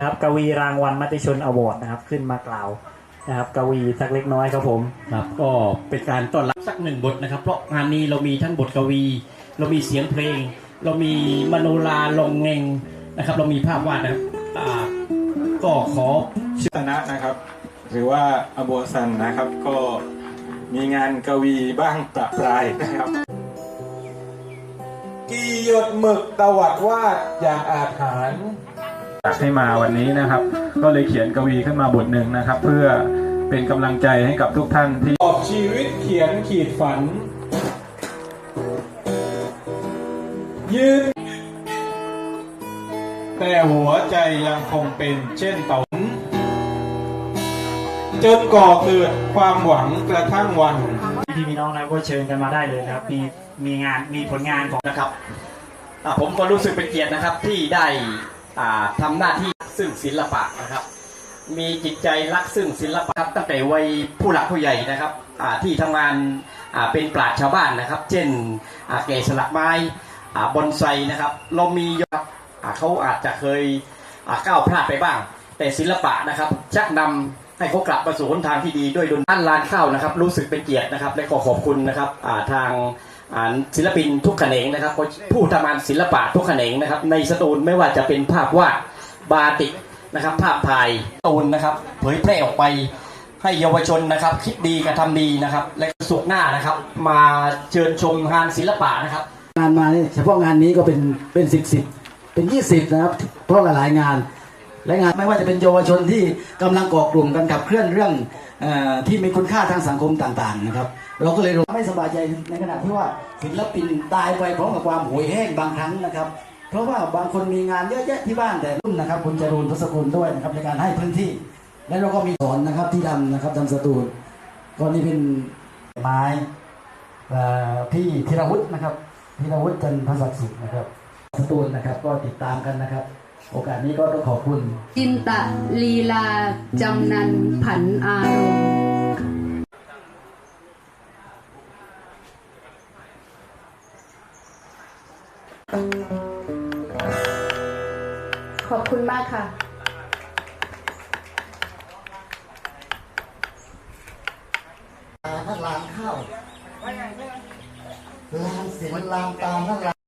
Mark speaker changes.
Speaker 1: นะครับกวีรางวัลมติชนอวอร์ดนะครับขึ้นมากล่าวนะครับกวีสักเล็กน้อยครับผม
Speaker 2: ครับก็เป็นการต้อนรับสักหนึ่งบทนะครับ เพราะงานนี้เรามีทั้งบทกวี เรามีเสียงเพลง เรามีมโนราลงเงงนะครับ เรามีภาพวาดนะครับอ่าก็ขอ
Speaker 3: ชนะนะครับ หรือว่าอโบซันนะครับ ก็มีงานกวีบ้างประปรายนะครับกีหยดหมึกตวัดวาดอย่างอาถรรพ์ อยากให้มาวันนี้นะครับ ก็เลยเขียนกวีขึ้นมาบทหนึ่งนะครับ เพื่อเป็นกำลังใจให้กับทุกท่านที่ออกชีวิตเขียนขีดฝัน ยืน แต่หัวใจยังคงเป็นเช่นเต่าจนก่อเกิดความหวังกระทั่งวัน
Speaker 1: พี่พี่น้องนะครับก็เชิญกันมาได้เลยนะครับ มีมีงานมีผลงานของ
Speaker 2: นะครับอ่าผมก็รู้สึกเป็นเกียรตินะครับที่ได้ อ่าทำหน้าที่ซึ่งศิลปะนะครับ มีจิตใจรักซึ่งศิลปะครับตั้งแต่วัยผู้หลักผู้ใหญ่นะครับที่ทำงานเป็นปราชญ์ชาวบ้านนะครับ เช่นอ่าแกะสลักไม้บอนไซนะครับเรามีเขาอาจจะเคยก้าวพลาดไปบ้าง แต่ศิลปะนะครับชักนำให้เขากลับมาสู่หนทางที่ดีด้วยดนท่านลานข้าวนะครับ รู้สึกเป็นเกียรตินะครับและก็ขอบคุณนะครับทาง ศิลปินทุกแขนงนะครับผู้ทำงานศิลปะทุกแขนงนะครับ ในสตูลไม่ว่าจะเป็นภาพวาดบาติกนะครับ ภาพถ่ายตูนนะครับ เผยแพร่ออกไปให้เยาวชนนะครับ คิดดีกระทำดีนะครับ และสุขหน้านะครับ มาเชิญชมงานศิลปะนะครับ
Speaker 4: งานมาเนี่ยเฉพาะงานนี้ก็เป็นเป็นสิบสิบเป็นยี่สิบนะครับเพราะหลายงาน และงานไม่ว่าจะเป็นเยาวชนที่กำลังก่อกลุ่มกันขับเคลื่อนเรื่องอที่มีคุณค่าทางสังคมต่างๆนะครับ เราก็เลยรู้ไม่สบายใจในขณะที่ว่าศิลปินตายไปพร้อมกับความโหยแห้งบางครั้งนะครับ เพราะว่าบางคนมีงานเยอะแยะที่บ้านแต่รุ่นนะครับคุณจรูนทศกุลด้วยนะครับในการให้พื้นที่ และเราก็มีสอนนะครับที่ดำนะครับดำสตูลก็นี่เป็นไม้พี่ธีรวุฒินะครับธีรวุฒิจันทร์พศักดิ์สุขนะครับสตูลนะครับก็ติดตามกันนะครับ โอกาสนี้ก็ต้องขอบคุณ
Speaker 5: จินตะลีลาจำนันผันอารมณ์ขอบคุณมากค่ะ
Speaker 4: ทั้งลานข้าวลานศิลป์ลานตามทั้งลาน